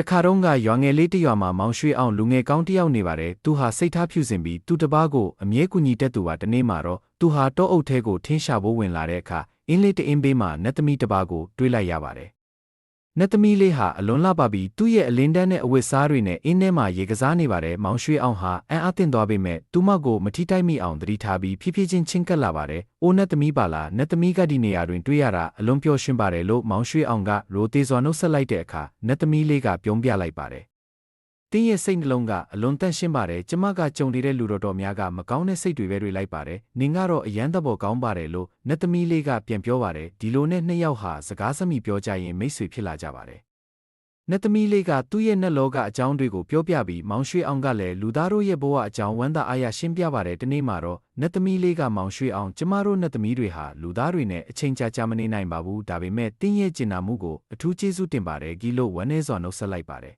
တခါတော့ကရွာငယ်လေးတစ်ရွာမှာမောင်ရွှေအောင်လူငယ်ကောင်းတစ်ယောက်နေပါတယ်သူဟာစိတ်ထားဖြူစင်ပြီးသူတစ်ပါးကိုအမြဲကူညီတတ်သူပါတနေ့မှာတော့သူဟာတောအုပ်ထဲကိုထင်းရှာဖို့ဝင်လာတဲ့အခါအင်းလေးတအင်းဘေးမှာနတ်သမီးတစ်ပါးကိုတွေ့လိုက်ရပါတယ် နတ်သမီးလေးဟာအလွန်လှပပြီးသူ့ရဲ့အလင်းတန်းနဲ့အဝတ်စားတွေနဲ့အင်းထဲမှာရေကစားနေပါတယ်မောင်ရွှေအောင်ဟာအံ့အားသင့်သွားပေမဲ့သူမကိုမထိတိုက်မိအောင်သတိထားပြီးဖြည်းဖြည်းချင်းချင်းကပ်လာပါတယ်အိုးနတ်သမီးပါလားနတ်သမီးကဒီနေရာတွင်တွေ့ရတာအလွန်ပျော်ရွှင်ပါတယ်လို့မောင်ရွှေအောင်ကရိုသေးစွာနှုတ်ဆက်လိုက်တဲ့အခါနတ်သမီးလေးကပြုံးပြလိုက်ပါတယ် တင်းရဲ့စိတ်နှလုံးကအလွန်တန့်ရှင်းပါတယ်ကျမကကြုံနေတဲ့လူတော်တော်များကမကောင်းတဲ့စိတ်တွေပဲတွေလိုက်ပါတယ်နင်ကတော့အယမ်းသဘောကောင်းပါတယ်လို့နတ်သမီးလေးကပြန်ပြောပါတယ်ဒီလိုနဲ့နှစ်ယောက်ဟာစကားစမိပြောကြရင်မိတ်ဆွေဖြစ်လာကြပါတယ်နတ်သမီးလေးကသူ့ရဲ့နတ်လောကအကြောင်းတွေကိုပြောပြပြီးမောင်ရွှေအောင်ကလည်းလူသားတို့ရဲ့ဘဝအကြောင်းဝမ်းသာအားရရှင်းပြပါတယ်တနေ့မှာတော့နတ်သမီးလေးကမောင်ရွှေအောင်ကျမတို့နတ်သမီးတွေဟာလူသားတွေနဲ့အချိန်ကြာကြာမနေနိုင်ပါဘူးဒါပေမဲ့တင်းရဲ့ကျင်နာမှုကိုအထူးကျေးဇူးတင်ပါတယ်ဂီလို့ဝမ်းနေစွာနှုတ်ဆက်လိုက်ပါတယ်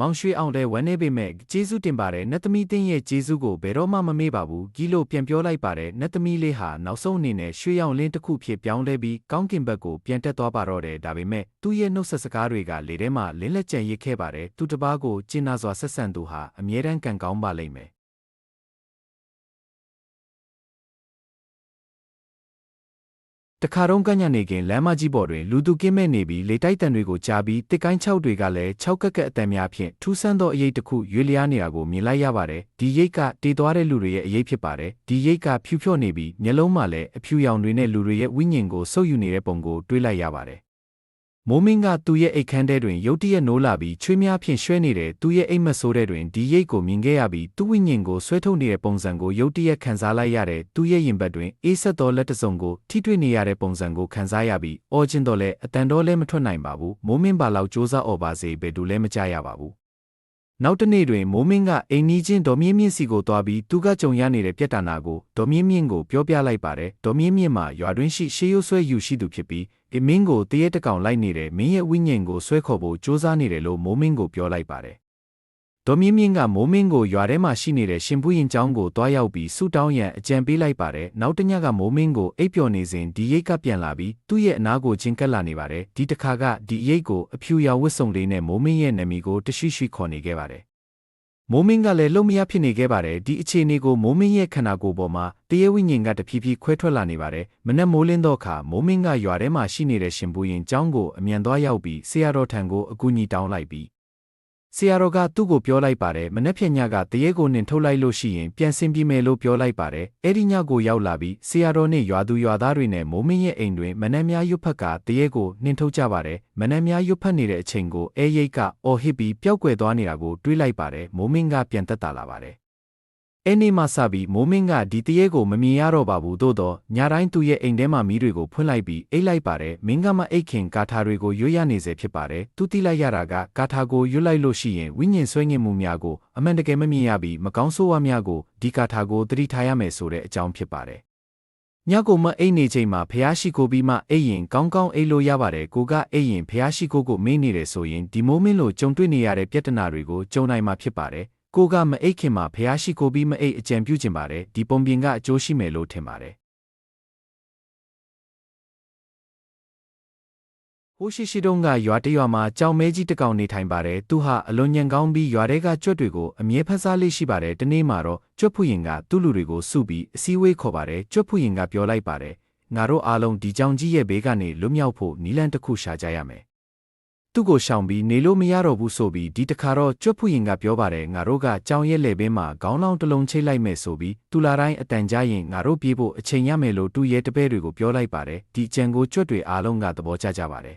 မောင်ရွှေအောင်လည်းဝမ်းနေပေမဲ့ကျေးဇူးတင်ပါတယ်နတ်သမီးတင်းရဲ့ကျေးဇူးကိုဘယ်တော့မှမမေ့ပါဘူးဂီလို့ပြန်ပြောလိုက်ပါတယ်နတ်သမီးလေးဟာနောက်ဆုံးအနေနဲ့ရွှေရောင်လင်းတစ်ခုဖြစ်ပြောင်းလဲပြီးကောင်းကင်ဘက်ကိုပြန်တက်သွားပါတော့တယ်ဒါပေမဲ့သူ့ရဲ့နှုတ်ဆက်စကားတွေကလေထဲမှာလင်းလက်ကြံရစ်ခဲ့ပါတယ်သူတစ်ပါးကိုကျင်နာစွာဆက်ဆံသူဟာအမြဲတမ်းကံကောင်းပါလိမ့်မယ် တခါတော့ကညနေခင်းလမ်းမကြီးပေါ်တွင်လူသူကင်းမဲ့နေပြီးလေတိုက်တံတွေကိုကြားပြီးတစ်ကိုင်းချောက်တွေကလည်းခြောက်ကက်ကက်အတန်များဖြင့်ထူးဆန်းသောအရေးတစ်ခုရွေလျားနေတာကိုမြင်လိုက်ရပါတယ်ဒီရိတ်ကတေးသွားတဲ့လူတွေရဲ့အရေးဖြစ်ပါတယ်ဒီရိတ်ကဖြူဖြော့နေပြီးမျက်လုံးမှာလည်းအဖြူရောင်တွေနဲ့လူတွေရဲ့ဝိညာဉ်ကိုဆုပ်ယူနေတဲ့ပုံကိုတွေးလိုက်ရပါတယ် မိုးမင်းကသူ့ရဲ့အိတ်ခမ်းထဲတွင်ရုတ်တရက်နိုးလာပြီးချွေးများဖြင့်ရွှဲနေတဲ့သူ့ရဲ့အိတ်မက်ဆိုးထဲတွင်ဒီရိတ်ကိုမြင်ခဲ့ရပြီးသူ့ဝိညာဉ်ကိုဆွဲထုတ်နေတဲ့ပုံစံကိုရုတ်တရက်ခံစားလိုက်ရတဲ့သူ့ရဲ့ရင်ဘတ်တွင်အေးဆက်သောလက်တစုံကိုထိတွေ့နေရတဲ့ပုံစံကိုခံစားရပြီးအော်ကျင်တော့လဲအတန်တော်လဲမထွက်နိုင်ပါဘူးမိုးမင်းပါလောက်စူးစမ်းអော်ပါစေဘယ်သူလဲမကြရပါဘူးနောက်တနေ့တွင်မိုးမင်းကအိမ်နီးချင်းဒေါ်မြင့်မြင့်စီကိုတွားပြီးသူကကြုံရနေတဲ့ပြက်တာနာကိုဒေါ်မြင့်မြင့်ကိုပြောပြလိုက်ပါတယ်ဒေါ်မြင့်မြင့်မှာရွာတွင်းရှိရှေးရိုးဆွဲယူရှိသူဖြစ်ပြီး အမင်းကိုတရက်တကောင်လိုက်နေတဲ့မင်းရဲ့ဝိညာဉ်ကိုဆွဲခေါ်ဖို့စ조사နေတယ်လို့မိုးမင်းကိုပြောလိုက်ပါတယ်ဒေါ်မြင့်မြင့်ကမိုးမင်းကိုရွာထဲမှာရှိနေတဲ့ရှင်ဖူးရင်ကျောင်းကိုတွားရောက်ပြီးဆူတောင်းရန်အကြံပေးလိုက်ပါတယ်နောက်တညကမိုးမင်းကိုအိပ်ပျော်နေစဉ်ဒီရိတ်ကပြန်လာပြီးသူ့ရဲ့အနားကိုချင်းကပ်လာနေပါတယ်ဒီတစ်ခါကဒီရိတ်ကိုအဖြူရောင်ဝတ်စုံလေးနဲ့မိုးမင်းရဲ့နာမည်ကိုတရှိရှိခေါ်နေခဲ့ပါတယ် မိုးမင်းကလည်းလုံမရဖြစ်နေခဲ့ပါတယ်ဒီအခြေအနေကိုမိုးမင်းရဲ့ခန္ဓာကိုယ်ပေါ်မှာတရေဝိညာဉ်ကတဖြည်းဖြည်းခွဲထွက်လာနေပါတယ်မနက်မိုးလင်းတော့အခါမိုးမင်းကရွာထဲမှာရှိနေတဲ့ရှင်ပူရင်ကျောင်းကိုအမြန်သွားရောက်ပြီးဆရာတော်ထံကိုအကူအညီတောင်းလိုက်ပြီး ဆရာတော်ကသူ့ကိုပြောလိုက်ပါတယ်မနက်ဖြန်ညကတရေကိုနှင်ထုတ်လိုက်လို့ရှိရင်ပြန်ဆင်းပြီးမယ်လို့ပြောလိုက်ပါတယ်အဲ့ဒီညကိုရောက်လာပြီးဆရာတော်နဲ့ရွာသူရွာသားတွေနဲ့မိုးမင်းရဲ့အိမ်တွင်မနက်များရွတ်ဖက်ကတရေကိုနှင်ထုတ်ကြပါတယ်မနက်များရွတ်ဖက်နေတဲ့အချိန်ကိုအဲရိတ်ကအော်ဟစ်ပြီးပျောက်ကွယ်သွားနေတာကိုတွေးလိုက်ပါတယ်မိုးမင်းကပြန်သက်သာလာပါတယ် အဲ့နေ့မှစပြီးမိုးမင်းကဒီတရေကိုမမြင်ရတော့ပါဘူးသို့တော့ညတိုင်းသူ့ရဲ့အိမ်ထဲမှာမီးတွေကိုဖွင့်လိုက်ပြီးအိတ်လိုက်ပါတယ်မင်းကမှအိတ်ခင်ကာထာတွေကိုရွတ်ရနေစေဖြစ်ပါတယ်သူတိလိုက်ရတာကကာထာကိုရွတ်လိုက်လို့ရှိရင်ဝိညာဉ်ဆွဲငင်မှုများကိုအမှန်တကယ်မမြင်ရပြီးမကောင်းဆိုးဝါးများကိုဒီကာထာကိုသတိထားရမယ်ဆိုတဲ့အကြောင်းဖြစ်ပါတယ်ညကိုမအိတ်နေချိန်မှာဖះရှိခိုးပြီးမှအိတ်ရင်ကောင်းကောင်းအိတ်လို့ရပါတယ်ကိုကအိတ်ရင်ဖះရှိခိုးကိုမေးနေတယ်ဆိုရင်ဒီမိုးမင်းလိုကြုံတွေ့နေရတဲ့ပြဿနာတွေကိုကြုံနိုင်မှာဖြစ်ပါတယ် ကိုကမအိတ်ခင်မှာဖះရှိကိုပြီးမအိတ်အကြံပြုကျင်ပါတယ်ဒီပုံပြင်ကအကျိုးရှိမယ်လို့ထင်ပါတယ်ဟိုရှိရှိတုံးကရွာတရွာမှာကြောင်မဲကြီးတစ်ကောင်နေထိုင်ပါတယ်သူဟာအလွန်ညံကောင်းပြီးရွာထဲကကြွက်တွေကိုအမြဲဖက်စားလေးရှိပါတယ်တနေ့မှာတော့ကြွက်ဖူရင်ကသူ့လူတွေကိုစုပြီးအစည်းအဝေးခေါ်ပါတယ်ကြွက်ဖူရင်ကပြောလိုက်ပါတယ်ငါတို့အားလုံးဒီကြောင်ကြီးရဲ့ဘေးကနေလွတ်မြောက်ဖို့နီလန်တစ်ခုရှာကြရမယ် သူ့ကိုရှောင်ပြီးနေလို့မရတော့ဘူးဆိုပြီးဒီတခါတော့ကြွက်ဖူရင်ကပြောပါတယ်ငါတို့ကကြောင်ရဲ့လေဘင်းမှာခေါင်းလောင်းတစ်လုံးချိတ်လိုက်မယ်ဆိုပြီးတူလာတိုင်းအတန်ကြရင်ငါတို့ပြေးဖို့အချိန်ရမယ်လို့တူရဲတပည့်တွေကိုပြောလိုက်ပါတယ်ဒီအကြံကိုကြွက်တွေအားလုံးကသဘောကျကြပါတယ်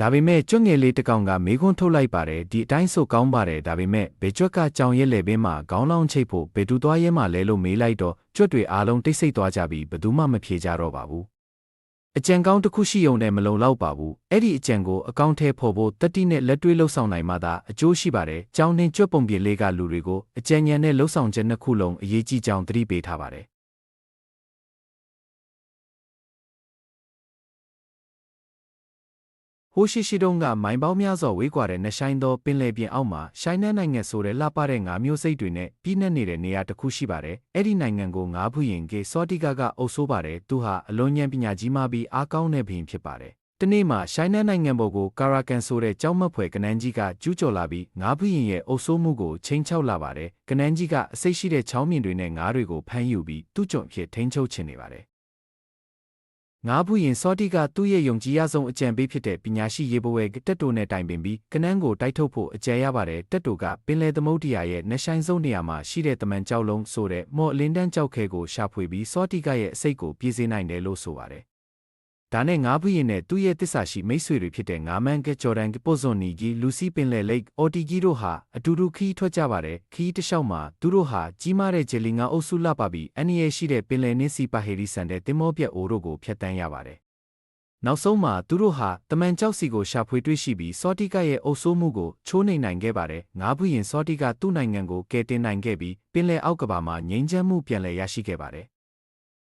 ဒါပေမဲ့ကြွက်ငယ်လေးတစ်ကောင်ကမေခွန်းထုတ်လိုက်ပါတယ်ဒီအတိုင်းဆိုကောင်းပါတယ်ဒါပေမဲ့ဘယ်ကြွက်ကကြောင်ရဲ့လေဘင်းမှာခေါင်းလောင်းချိတ်ဖို့ဘယ်သူသွားရဲမှလဲလို့မေးလိုက်တော့ကြွက်တွေအားလုံးတိတ်ဆိတ်သွားကြပြီးဘယ်သူမှမဖြေကြတော့ပါဘူး အကြံကောင်းတစ်ခုရှိုံနဲ့မလုံလောက်ပါဘူးအဲ့ဒီအကြံကိုအကောင့်ထဲဖို့ဖို့တတိနဲ့လက်တွေ့လှုပ်ဆောင်နိုင်မှသာအကျိုးရှိပါတယ်။ကြောင်းနှင်းကြွပုံပြေလေးကလူတွေကိုအကြံဉာဏ်နဲ့လှုပ်ဆောင်ချက်နှစ်ခုလုံးအရေးကြီးကြောင်းသတိပေးထားပါတယ် ရှိရှိတုံးကမိုင်ပေါင်းများစွာဝေးကွာတဲ့နှဆိုင်သောပင်လယ်ပြင်အောက်မှာရှိုင်းနှန်းနိုင်ငံဆိုတဲ့လှပတဲ့ငါးမျိုးစိတ်တွေနဲ့ပြည့်နှက်နေတဲ့နေရာတစ်ခုရှိပါတယ်။အဲ့ဒီနိုင်ငံကိုငါးဖူးရင်ကေစောတိကကအုပ်ဆိုးပါတယ်။သူဟာအလွန်ဉာဏ်ပညာကြီးမှပြီးအားကောင်းတဲ့ဘုရင်ဖြစ်ပါတယ်တနေ့မှာရှိုင်းနန်းနိုင်ငံပေါ်ကိုကာရာကန်ဆိုတဲ့ကြောက်မက်ဖွယ်ကနန်းကြီးကကျူးကျော်လာပြီးငါးဖူးရင်ရဲ့အုပ်ဆိုးမှုကိုချိန်ချောက်လာပါတယ်။ကနန်းကြီးကအစိတ်ရှိတဲ့ချောင်းမြင်တွေနဲ့ငါးတွေကိုဖမ်းယူပြီးသူ့ကြုံအဖြစ်ထိန်းချုပ်ချင်နေပါတယ်။ ငါးဖူးရင်စောတိကသူ့ရဲ့ယုံကြည်ရဆုံးအကြံပေးဖြစ်တဲ့ပညာရှိရေဘဝဲတက်တိုနဲ့တိုင်ပင်ပြီးကနန်းကိုတိုက်ထုတ်ဖို့အကြံရပါတယ်။တက်တိုကပင်လယ်သမုဒ္ဒရာရဲ့နှဆိုင်ဆုံးနေရာမှာရှိတဲ့တမန်ကြောက်လုံးဆိုတဲ့မော်အလင်းတန်းကြောက်ခဲကိုရှာဖွေပြီးစောတိကရဲ့အစိတ်ကိုပြေးစေနိုင်တယ်လို့ဆိုပါတယ်။ ဒါနဲ့ငါးဖူးရင်နဲ့သူ့ရဲ့တစ္ဆာရှိမိတ်ဆွေတွေဖြစ်တဲ့ငါမန်ကဂျော်ဒန်ပိုဇွန်နီကြီးလူစီပင်လယ်လိတ်အော်တီကြီးတို့ဟာအတူတူခီးထွက်ကြပါတယ်ခီးတစ်လျှောက်မှာသူတို့ဟာကြီးမားတဲ့ဂျယ်လီငါအုပ်စုလှပပြီးအန်နီရဲ့ရှိတဲ့ပင်လယ်နင်းစီပါဟေရီဆန်တဲ့တင်မောပြက်အိုတို့ကိုဖျက်တမ်းရပါတယ်နောက်ဆုံးမှာသူတို့ဟာတမန်ကြောက်စီကိုရှာဖွေတွေ့ရှိပြီးစောတိကရဲ့အုပ်စိုးမှုကိုချိုးနှိမ်နိုင်ခဲ့ပါတယ်။ငါးဘူးရင်စောတိကသူ့နိုင်ငံကိုကယ်တင်နိုင်ခဲ့ပြီးပင်လယ်အောက်ကဘာမှာငြိမ်းချမ်းမှုပြန်လည်ရရှိခဲ့ပါတယ်။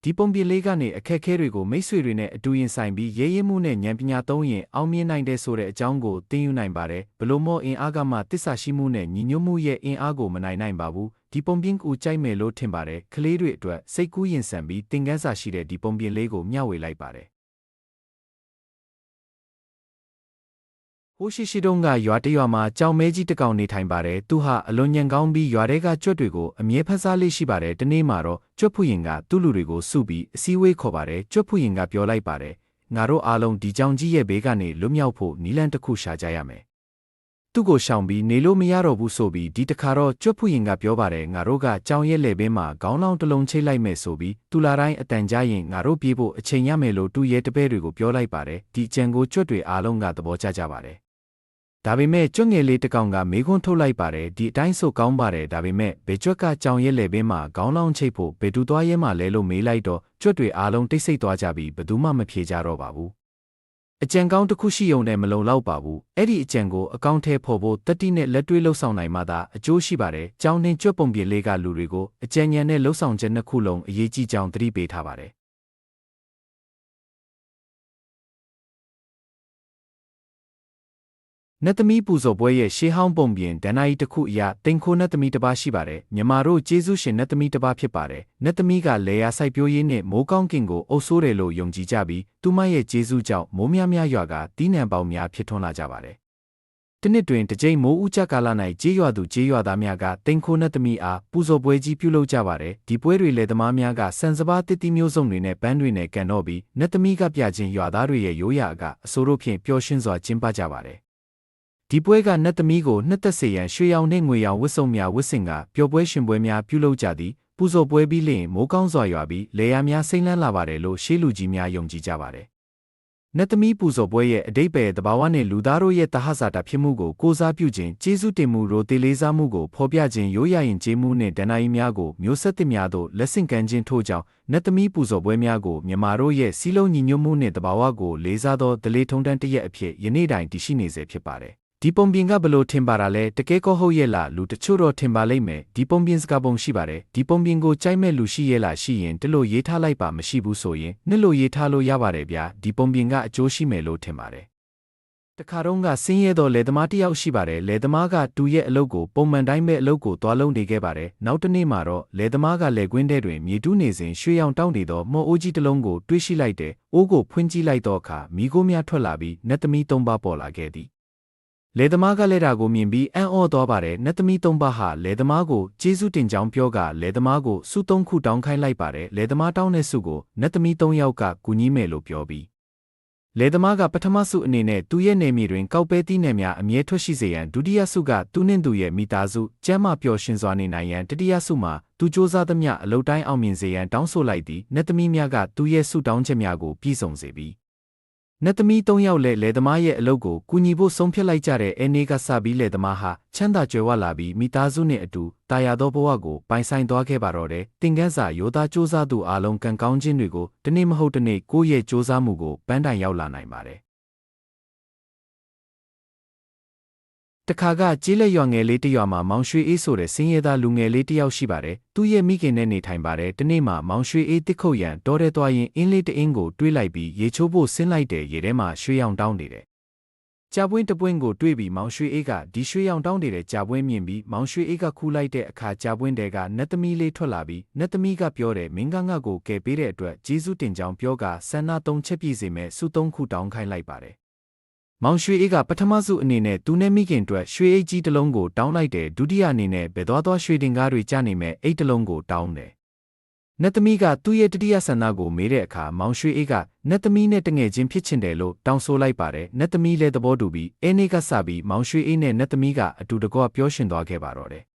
ဒီပုံပြင်လေးကနေအခက်အခဲတွေကိုမိတ်ဆွေတွေနဲ့အတူရင်ဆိုင်ပြီးရဲရဲမှုနဲ့ဉာဏ်ပညာသုံးရင်အောင်မြင်နိုင်တဲ့ဆိုတဲ့အကြောင်းကိုသိယူနိုင်ပါတယ်ဘလို့မော့အင်အားကမှတစ္ဆာရှိမှုနဲ့ညီညွတ်မှုရဲ့အင်အားကိုမနိုင်နိုင်ပါဘူးဒီပုံပြင်ကိုကြိုက်မယ်လို့ထင်ပါတယ်ကလေးတွေအတွက်စိတ်ကူးရင်ဆန်ပြီးသင်ခန်းစာရှိတဲ့ဒီပုံပြင်လေးကိုမျှဝေလိုက်ပါတယ် ဟိုရှိရှိတုံးကရွာတရွာမှာကြောင်မဲကြီးတစ်ကောင်နေထိုင်ပါတယ်သူဟာအလွန်ညံကောင်းပြီးရွာထဲကကြွက်တွေကိုအမြဲဖက်စားလေးရှိပါတယ်တနေ့မှာတော့ကြွက်ဖူရင်ကသူ့လူတွေကိုစုပြီးအစည်းအဝေးခေါ်ပါတယ်ကြွက်ဖူရင်ကပြောလိုက်ပါတယ်ငါတို့အားလုံးဒီကြောင်ကြီးရဲ့ဘေးကနေလွတ်မြောက်ဖို့နီလန်တစ်ခုရှာကြရမယ်သူ့ကိုရှောင်ပြီးနေလို့မရတော့ဘူးဆိုပြီးဒီတခါတော့ကြွက်ဖူရင်ကပြောပါတယ်ငါတို့ကကြောင်ရဲ့လေဘင်းမှာခေါင်းလောင်းတစ်လုံးချိတ်လိုက်မယ်ဆိုပြီးသူလာတိုင်းအတန်ကြားရင်ငါတို့ပြေးဖို့အချိန်ရမယ်လို့တူရဲတပည့်တွေကိုပြောလိုက်ပါတယ်ဒီကြံကိုကြွက်တွေအားလုံးကသဘောကျကြပါတယ် ဒါပေမဲ့ကျွတ်ငယ်လေးတစ်ကောင်ကမေးခွန်းထုတ်လိုက်ပါတယ်ဒီအတိုင်းဆိုကောင်းပါတယ်ဒါပေမဲ့ဘယ်ကျွက်ကကြောင်ရဲလေဘင်းမှာခေါင်းလောင်းချိတ်ဖို့ဘယ်သူသွားရဲမှလဲလို့မေးလိုက်တော့ကျွတ်တွေအားလုံးတိတ်ဆိတ်သွားကြပြီးဘယ်သူမှမဖြေကြတော့ပါဘူးအကြံကောင်းတစ်ခုရှိုံနဲ့မလုံလောက်ပါဘူးအဲ့ဒီအကြံကိုအကောင့်ထဲပေါ်ဖို့တက်တိနဲ့လက်တွဲလှုပ်ဆောင်နိုင်မှသာအကျိုးရှိပါတယ်ကြောင်တင်ကျွတ်ပုံပြေလေးကလူတွေကိုအကြံဉာဏ်နဲ့လှုပ်ဆောင်ချက်နှစ်ခုလုံးအရေးကြီးကြောင်းသတိပေးထားပါတယ် နတ်သမီးပူဇော်ပွဲရဲ့ရှေးဟောင်းပုံပြင်ဒဏ္ဍာရီတစ်ခုအရတင်ခိုးနတ်သမီးတစ်ပါးရှိပါတယ်။မြန်မာတို့ကျေးဇူးရှင်နတ်သမီးတစ်ပါးဖြစ်ပါတယ်။နတ်သမီးကလေယာစိုက်ပျိုးရေးနဲ့မိုးကောင်းကင်ကိုအုပ်ဆိုးတယ်လို့ယုံကြည်ကြပြီးသူမရဲ့ကျေးဇူးကြောင့်မိုးများများရွာကတီးနှံပေါင်းများဖြစ်ထွန်းလာကြပါတယ်။တနစ်တွင်တစ်ကြိမ်မိုးဦးကြကာလ၌ကျေးရွာသူကျေးရွာသားများကတင်ခိုးနတ်သမီးအားပူဇော်ပွဲကြီးပြုလုပ်ကြပါတယ်။ဒီပွဲတွေလေသမားများကစံစပါးတစ်တီမျိုးစုံတွေနဲ့ပန်းတွေနဲ့ကန်တော့ပြီးနတ်သမီးကပြခြင်းရွာသားတွေရဲ့ရိုးရာကအဆိုးတို့ဖြင့်ပျော်ရွှင်စွာကျင်းပကြပါတယ် ဒီပွဲကနတ်သမီးကိုနှစ်သက်စေရန်ရွှေရောင်နှင့်ငွေရောင်ဝတ်စုံများဝတ်ဆင်ကပျော်ပွဲရှင်ပွဲများပြုလုပ်ကြသည်ပူဇော်ပွဲပြီးလျင်မိုးကောင်းစွာရွာပြီးလေယာများစိမ့်လန်းလာပါတယ်လို့ရှေးလူကြီးများယုံကြည်ကြပါတယ်နတ်သမီးပူဇော်ပွဲရဲ့အတိတ်ပဲတဘာဝနဲ့လူသားတို့ရဲ့တဟဇာတာဖြစ်မှုကိုကိုစားပြုခြင်းကျေးဇူးတင်မှုရိုသေလေးစားမှုကိုဖော်ပြခြင်းရိုးရာရင်ကျေးမှုနှင့်ဒဏ္ဍာရီများကိုမျိုးဆက်သစ်များသို့လက်ဆင့်ကမ်းခြင်းထို့ကြောင့်နတ်သမီးပူဇော်ပွဲများကိုမြန်မာတို့ရဲ့စီးလုံးညီညွတ်မှုနှင့်တဘာဝကိုလေးစားသောဒလေထုံတန်းတရက်အဖြစ်ယနေ့တိုင်တည်ရှိနေစေဖြစ်ပါတယ် ဒီပုံပြင်ကဘလို့ထင်ပါတာလဲတကယ်ကောဟုတ်ရဲ့လားလူတချို့တော့ထင်ပါလိမ့်မယ်ဒီပုံပြင်စကားပုံရှိပါတယ်ဒီပုံပြင်ကိုကြိုက်မဲ့လူရှိရဲ့လားရှိရင်တလို့ရေးထားလိုက်ပါမရှိဘူးဆိုရင်နှစ်လို့ရေးထားလို့ရပါတယ်ဗျာဒီပုံပြင်ကအကျိုးရှိမယ်လို့ထင်ပါတယ်တခါတော့ကဆင်းရဲသောလယ်သမားတစ်ယောက်ရှိပါတယ်လယ်သမားကတူရဲ့အလုပ်ကိုပုံမှန်တိုင်းပဲအလုပ်ကိုသွားလုံးနေခဲ့ပါတယ်နောက်တစ်နေ့မှာတော့လယ်သမားကလယ်ကွင်းထဲတွင်မြေတူးနေစဉ်ရွှေရောင်တောင်းနေသောမော်အိုးကြီးတစ်လုံးကိုတွေးရှိလိုက်တယ်အိုးကိုဖွင့်ကြည့်လိုက်တော့အခါမိခိုးများထွက်လာပြီးနတ်သမီးသုံးပါးပေါ်လာခဲ့သည် လေသမားကလည်းတာကိုမြင်ပြီးအံ့ဩသွားပါတယ်နတ်သမီးသုံးပါးဟာလေသမားကိုကျေးဇူးတင်ကြောင်းပြောကလေသမားကိုစုသုံးခုတောင်းခိုင်းလိုက်ပါတယ်လေသမားတောင်းတဲ့စုကိုနတ်သမီးသုံးယောက်ကကူညီမယ်လို့ပြောပြီးလေသမားကပထမစုအနေနဲ့သူ့ရဲ့နေမြေတွင်ကောက်ပဲတီးနယ်များအမြဲထွက်ရှိစေရန်ဒုတိယစုကသူနှင့်သူရဲ့မိသားစုကျမ်းမာပျော်ရွှင်စွာနေနိုင်ရန်တတိယစုမှာသူစ조사သမျှအလုတ်တိုင်းအောင်မြင်စေရန်တောင်းဆိုလိုက်သည်နတ်သမီးများကသူ့ရဲ့ဆုတောင်းချက်များကိုပြည့်စုံစေပြီး နတ်သမီး၃ယောက်လည်းလယ်သမားရဲ့အလုပ်ကိုကူညီဖို့ဆုံးဖြတ်လိုက်ကြတဲ့အဲနေကစပြီးလယ်သမားဟာချမ်းသာကြွယ်ဝလာပြီးမိသားစုနှင့်အတူတာယာသောဘဝကိုပိုင်ဆိုင်သွားခဲ့ပါတော့တယ်။တင်ကန်းစာရိုသားစ조사သူအားလုံးကံကောင်းခြင်းတွေကိုတနေ့မဟုတ်တနေ့ကိုယ့်ရဲ့စ조사မှုကိုပန်းတိုင်ရောက်လာနိုင်ပါတယ် တခါကကြေးလက်ရွာငယ်လေးတစ်ရွာမှာမောင်ရွှေအေးဆိုတဲ့စင်းရဲသားလူငယ်လေးတစ်ယောက်ရှိပါတယ်။သူ့ရဲ့မိခင်နဲ့နေထိုင်ပါတယ်။တနေ့မှမောင်ရွှေအေးတစ်ခုတ်ရန်တောထဲသွားရင်အင်းလေးတအင်းကိုတွေးလိုက်ပြီးရေချိုးဖို့ဆင်းလိုက်တဲ့ရေထဲမှာရွှေရောင်တောင်းနေတယ်ကြာပွင့်တပွင့်ကိုတွေးပြီးမောင်ရွှေအေးကဒီရွှေရောင်တောင်းနေတဲ့ကြာပွင့်မြင်ပြီးမောင်ရွှေအေးကခူးလိုက်တဲ့အခါကြာပွင့်တဲကနတ်သမီးလေးထွက်လာပြီးနတ်သမီးကပြောတယ်မင်းကငါ့ကိုကယ်ပေးတဲ့အတွက်ကျေးဇူးတင်ကြောင်းပြောကဆန္ဒသုံးချက်ပြည့်စေမဲ့စုသုံးခုတောင်းခိုင်းလိုက်ပါတယ်။ မောင်ရွှေအေးကပထမစုအနေနဲ့သူနဲ့မိခင်အတွက်ရွှေအိတ်ကြီးတစ်လုံးကိုတောင်းလိုက်တယ်ဒုတိယအနေနဲ့ဘယ်သွားသွားရွှေတင်ကားတွေကြားနေမဲ့အိတ်တစ်လုံးကိုတောင်းတယ်။နတ်သမီးကသူ့ရဲ့တတိယဆန္ဒကိုမေးတဲ့အခါမောင်ရွှေအေးကနတ်သမီးနဲ့တငယ်ချင်းဖြစ်ချင်တယ်လို့တောင်းဆိုလိုက်ပါတယ်နတ်သမီးလည်းသဘောတူပြီးအဲနေ့ကစပြီးမောင်ရွှေအေးနဲ့နတ်သမီးကအတူတကွပြောရှင်သွားခဲ့ပါတော့တယ်